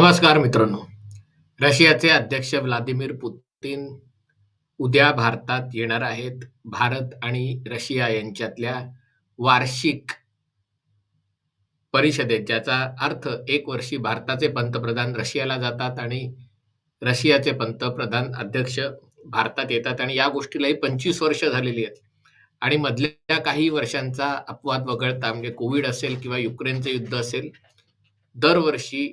नमस्कार मित्रांनो. रशियाचे अध्यक्ष व्लादिमीर पुतीन उद्या भारतात येणार आहेत. भारत आणि रशिया यांच्यातल्या वार्षिक परिषदेत ज्याचा अर्थ एक वर्षी भारताचे पंतप्रधान रशियाला जातात आणि रशियाचे पंतप्रधान अध्यक्ष भारतात येतात आणि या गोष्टीलाही पंचवीस वर्ष झालेली आहेत. आणि मधल्या काही वर्षांचा अपवाद वगळता म्हणजे कोविड असेल किंवा युक्रेनचं युद्ध असेल दरवर्षी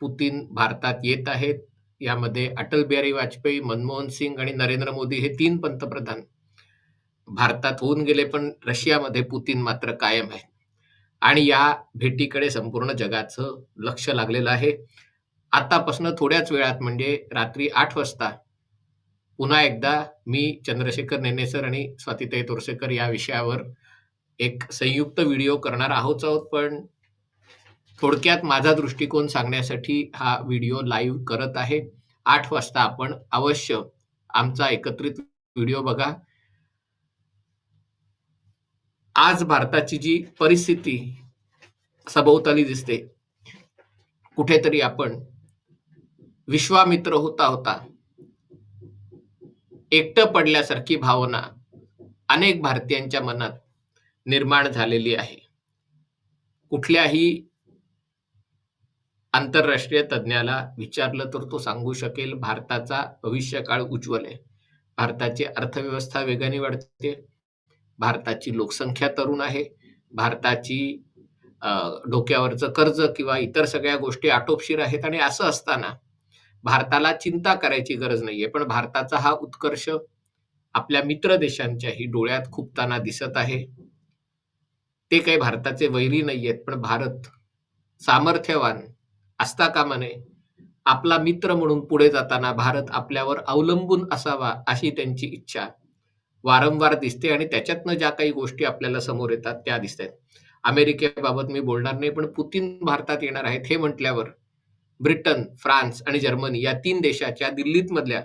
पुतीन भारतात येत आहेत. यामध्ये अटल बिहारी वाजपेयी मनमोहन सिंग आणि नरेंद्र मोदी हे तीन पंतप्रधान भारतात होऊन गेले पण रशियामध्ये पुतीन मात्र कायम आहे. आणि या भेटीकडे संपूर्ण जगाचं लक्ष लागलेलं आहे. आतापासून थोड्याच वेळात म्हणजे रात्री आठ वाजता पुन्हा एकदा मी चंद्रशेखर नेनेसर आणि स्वातिताई तोरसेकर या विषयावर एक संयुक्त व्हिडिओ करणार आहोत आहोत पण थोडक्यात माझा दृष्टिकोन सांगण्यासाठी हा व्हिडिओ लाईव्ह करत आहे. आठ वाजता आपण अवश्य आमचा एकत्रित व्हिडिओ बघा. आज भारताची जी परिस्थिती सभोवताली दिसते कुठेतरी आपण विश्वामित्र होता होता एकटं पडल्यासारखी भावना अनेक भारतीयांच्या मनात निर्माण झालेली आहे. कुठल्याही आंतरराष्ट्रीय तज्ज्ञाला विचारलं तर तो सांगू शकेल भारताचा भविष्यकाळ उज्ज्वल आहे. भारताची अर्थव्यवस्था वेगाने वाढते. भारताची लोकसंख्या तरुण आहे. भारताची डोक्यावरचं कर्ज किंवा इतर सगळ्या गोष्टी आटोपशीर आहेत आणि असं असताना भारताला चिंता करायची गरज नाहीये. पण भारताचा हा उत्कर्ष आपल्या मित्र देशांच्याही डोळ्यात खुपताना दिसत आहे. ते काही भारताचे वैरी नाही आहेत पण भारत सामर्थ्यवान असता कामा नये आपला मित्र म्हणून पुढे जाताना भारत आपल्यावर अवलंबून असावा अशी त्यांची इच्छा. वारंवार दिसते आणि त्याच्यातनं ज्या काही गोष्टी आपल्याला समोर येतात त्या दिसत आहेत अमेरिकेबाबत मी बोलणार नाही पण पुतीन भारतात येणार आहेत हे म्हटल्यावर ब्रिटन फ्रान्स आणि जर्मनी या तीन देशाच्या दिल्लीत मधल्या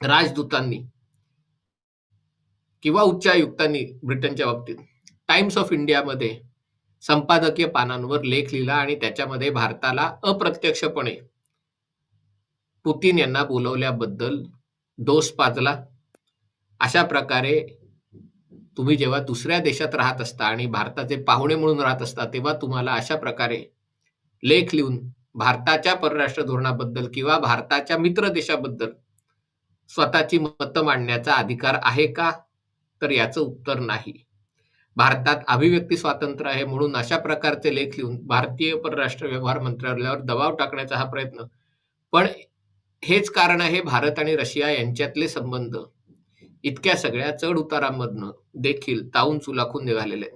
राजदूतांनी किंवा उच्चायुक्तांनी ब्रिटनच्या बाबतीत. टाइम्स ऑफ इंडियामध्ये संपादकीय पानांवर लेख लिहिला आणि त्याच्यामध्ये भारताला अप्रत्यक्षपणे पुतीन यांना बोलवल्याबद्दल दोष पाजला. अशा प्रकारे तुम्ही जेव्हा दुसऱ्या देशात राहत असता आणि भारताचे पाहुणे म्हणून राहत असता तेव्हा तुम्हाला अशा प्रकारे लेख लिहून भारताच्या परराष्ट्र धोरणाबद्दल किंवा भारताच्या मित्र देशाबद्दल स्वतःची मतं मांडण्याचा अधिकार आहे का? तर याचं उत्तर नाही. भारतात अभिव्यक्ती स्वातंत्र्य आहे म्हणून अशा प्रकारचे लेख लिहून भारतीय परराष्ट्र व्यवहार मंत्रालयावर दबाव टाकण्याचा हा प्रयत्न. पण हेच कारण आहे भारत आणि रशिया यांच्यातले संबंध. इतक्या सगळ्या चढ उतारांमधनं देखील ताऊन चुलाखून निघालेले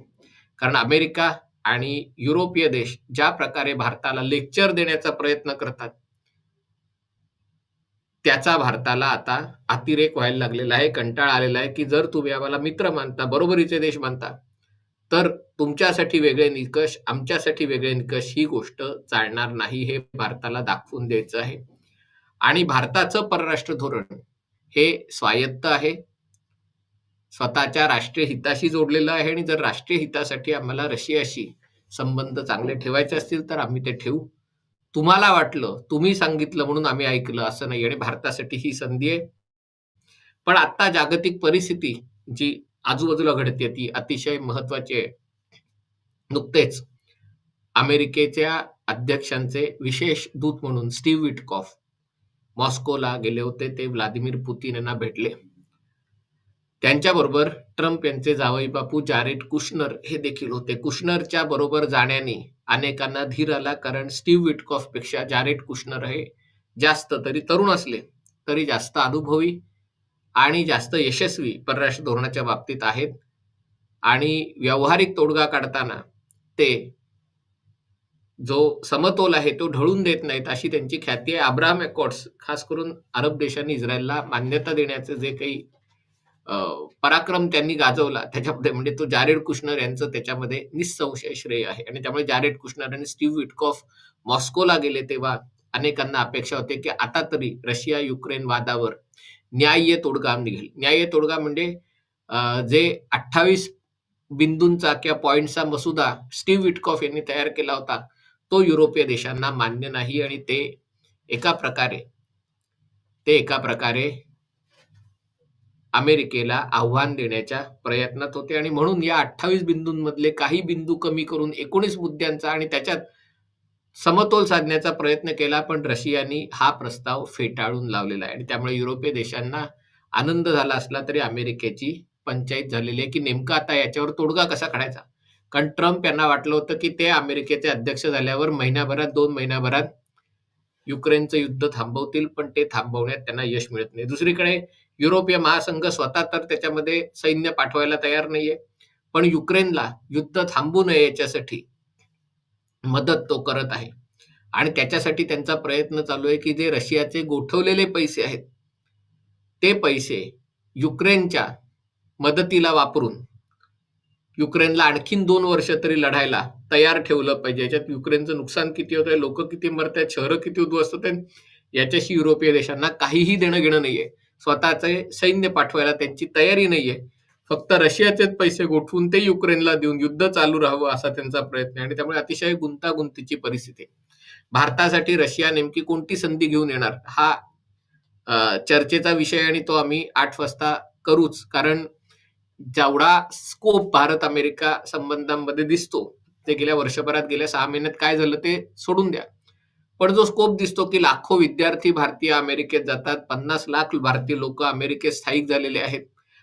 कारण अमेरिका आणि युरोपीय देश ज्या प्रकारे भारताला लेक्चर देण्याचा प्रयत्न करतात त्याचा भारताला आता अतिरेक व्हायला लागलेला आहे कंटाळा आलेला आहे की जर तुम्ही आम्हाला मित्र मानता बरोबरीचे देश मानता तर तुमच्यासाठी वेगळे निकष आमच्यासाठी वेगळे निकष ही गोष्ट चालणार नाही हे भारताला दाखवून द्यायचं आहे. आणि भारताचं परराष्ट्र धोरण हे स्वायत्त आहे. स्वतःच्या राष्ट्रीय हिताशी जोडलेलं आहे आणि जर राष्ट्रीय हितासाठी आम्हाला रशियाशी संबंध चांगले ठेवायचे असतील तर आम्ही ते ठेवू. तुम्हाला वाटलं तुम्ही सांगितलं म्हणून आम्ही ऐकलं असं नाही आणि भारतासाठी ही संधी आहे. पण आता जागतिक परिस्थिती जी आजूबाजूला घडते. ती अतिशय महत्वाची आहे नुकतेच अमेरिकेच्या अध्यक्षांचे विशेष दूत म्हणून स्टीव्ह विटकॉफ मॉस्कोला गेले होते. ते व्लादिमीर पुतीन यांना भेटले. त्यांच्याबरोबर ट्रम्प यांचे जावई बापू जारेट कुशनर हे देखील होते. कुशनरच्या बरोबर जाण्याने अनेकांना धीर आला कारण स्टीव्ह विटकॉफपेक्षा जारेट कुशनर हे जास्त तरी तरुण असले तरी जास्त अनुभवी आणि जास्त यशस्वी परराष्ट्र धोरणाच्या बाबतीत आहेत. आणि व्यावहारिक तोडगा काढताना ते जो समतोल आहे तो ढळून देत नाहीत अशी त्यांची ख्याती आहे. अब्राहम अकॉर्ड्स खास करून अरब देशांनी इस्रायलला मान्यता देण्याचे जे काही पराक्रम त्यांनी गाजवला त्याच्यामध्ये म्हणजे तो जारेड कुशनर यांचं त्याच्यामध्ये निसंशय श्रेय आहे. आणि त्यामुळे जारेड कुशनर आणि स्टीव्ह विटकॉफ मॉस्कोला गेले तेव्हा अनेकांना अपेक्षा होते की आता तरी रशिया युक्रेन वादावर न्याय्य तोडगा निघेल. न्याय्य तोडगा म्हणजे जे अठ्ठावीस बिंदूंचा किंवा पॉइंटचा मसुदा स्टीव्ह विटकॉफ यांनी तयार केला होता तो युरोपीय देशांना मान्य नाही आणि ते एका प्रकारे ते एका प्रकारे अमेरिकेला आव्हान देण्याच्या प्रयत्नात होते. आणि म्हणून या अठ्ठावीस बिंदूंमधले काही बिंदू कमी करून एकोणीस मुद्द्यांचा आणि त्याच्यात समतोल साधण्याचा प्रयत्न केला पण रशियानी हा प्रस्ताव फेटाळून लावलेला आहे. आणि त्यामुळे युरोपीय देशांना आनंद झाला असला तरी अमेरिकेची पंचायत झालेली आहे. की नेमका आता याच्यावर तोडगा कसा काढायचा? कारण ट्रम्प यांना वाटलं होतं की ते अमेरिकेचे अध्यक्ष झाल्यावर महिन्याभरात दोन महिन्याभरात युक्रेनचं युद्ध थांबवतील पण ते थांबवण्यात त्यांना यश मिळत नाही. दुसरीकडे युरोपीय महासंघ स्वतः तर त्याच्यामध्ये सैन्य पाठवायला तयार नाहीये. पण युक्रेनला युद्ध थांबू नये याच्यासाठी मदत तो करत आहे. आणि त्याच्यासाठी त्यांचा प्रयत्न चालू आहे की जे रशियाचे गोठवलेले पैसे आहेत ते पैसे युक्रेनच्या मदतीला वापरून युक्रेनला आणखीन दोन वर्ष तरी लढायला तयार ठेवलं पाहिजे. याच्यात युक्रेनचं नुकसान किती होत आहे लोक किती मरत आहेत शहरं किती उद्ध्वस्त होत आहेत याच्याशी युरोपीय देशांना काहीही देणं घेणं नाहीये. स्वतःचे सैन्य पाठवायला त्यांची तयारी नाहीये. फक्त रशियाचेच पैसे गोठवून ते युक्रेनला देऊन युद्ध चालू राहावं असा त्यांचा प्रयत्न आहे. आणि त्यामुळे अतिशय गुंतागुंतीची परिस्थिती भारतासाठी रशिया नेमकी कोणती संधी घेऊन येणार? हा चर्चेचा विषय आणि तो आम्ही आठ वाजता करूच. कारण जेवढा स्कोप भारत अमेरिका संबंधांमध्ये दिसतो ते गेल्या वर्षभरात गेल्या सहा महिन्यात काय झालं ते सोडून द्या. पण जो स्कोप दिसतो की लाखो विद्यार्थी भारतीय अमेरिकेत जातात पन्नास लाख भारतीय लोक अमेरिकेत स्थायिक झालेले आहेत.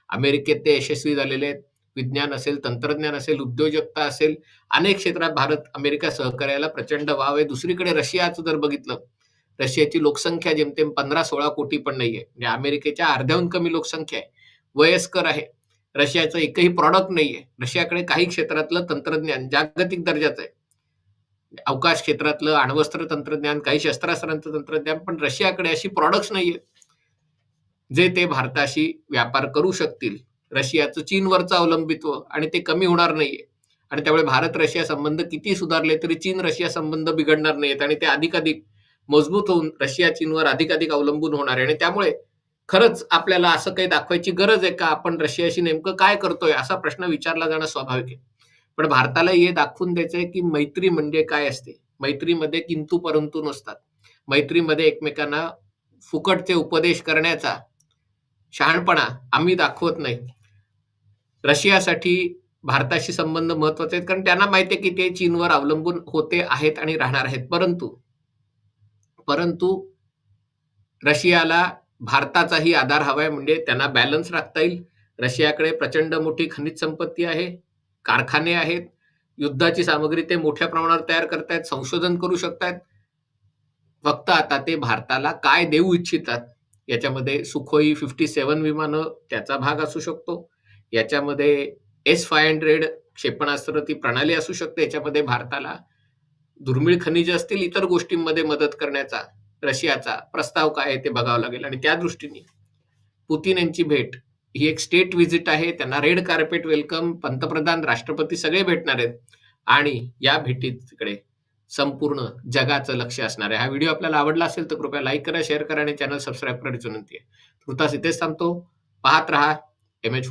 अमेरिकेत ते यशस्वी झालेले आहेत. विज्ञान असेल तंत्रज्ञान असेल उद्योजकता असेल अनेक क्षेत्रात भारत अमेरिका सहकार्याला प्रचंड वाव आहे. दुसरीकडे रशियाचं जर बघितलं रशियाची लोकसंख्या जेमतेम पंधरा सोळा कोटी पण नाहीये. म्हणजे अमेरिकेच्या अर्ध्याहून कमी लोकसंख्या आहे. वयस्कर आहे. रशियाचं एकही प्रॉडक्ट नाहीये. रशियाकडे काही क्षेत्रातलं तंत्रज्ञान जागतिक दर्जाचं आहे. अवकाश क्षेत्रातलं अण्वस्त्र तंत्रज्ञान काही शस्त्रास्त्रांचं तंत्रज्ञान पण रशियाकडे अशी प्रॉडक्ट्स नाहीये. जे ते भारताशी व्यापार करू शकतील रशियाचं चीनवरचं अवलंबित्व आणि ते कमी होणार नाहीये. आणि त्यामुळे भारत रशिया संबंध किती सुधारले तरी चीन रशिया संबंध बिघडणार नाहीत आणि ते अधिकाधिक मजबूत होऊन रशिया चीनवर अधिकाधिक अवलंबून होणार आहे. आणि त्यामुळे खरंच आपल्याला असं काही दाखवायची गरज आहे का? आपण रशियाशी नेमकं काय करतोय? असा प्रश्न विचारला जाणं स्वाभाविक आहे. पण भारताला हे दाखवून द्यायचंय की मैत्री म्हणजे काय असते? मैत्रीमध्ये किंतु परंतु नसतात. मैत्रीमध्ये एकमेकांना फुकटचे उपदेश करण्याचा शहाणपणा आम्ही दाखवत नाही. रशियासाठी भारताशी संबंध महत्त्वाचे आहेत कारण त्यांना माहिती आहे की ते चीनवर अवलंबून होते आहेत आणि राहणार आहेत. परंतु परंतु रशियाला भारताचाही आधार हवाय म्हणजे त्यांना बॅलन्स राखता येईल. रशियाकडे प्रचंड मोठी खनिज संपत्ती आहे कारखाने आहेत युद्धाची सामग्री ते मोठ्या प्रमाणावर तयार करतायत संशोधन करू शकतायत. फक्त आता ते भारताला काय देऊ इच्छितात याच्यामध्ये सुखोई फिफ्टी सेवन विमानं त्याचा भाग असू शकतो. याच्यामध्ये एस फाय हंड्रेड क्षेपणास्त्र ती प्रणाली असू शकते. याच्यामध्ये भारताला दुर्मिळ खनिज असतील इतर गोष्टींमध्ये मदत करण्याचा रशियाचा प्रस्ताव काय आहे ते बघावं लागेल. आणि त्या दृष्टीने पुतीन यांची भेट ही एक स्टेट व्हिजिट आहे. त्यांना रेड कार्पेट वेलकम पंतप्रधान राष्ट्रपती सगळे भेटणार आहेत. आणि या भेटीकडे संपूर्ण जगाचं लक्ष असणार आहे. हा व्हिडिओ आपल्याला आवडला असेल तर कृपया लाईक करा शेअर करा आणि चॅनल सबस्क्राईब करायची विनंती आहे. तृतास इथेच थांबतो. पाहत रहा एम एच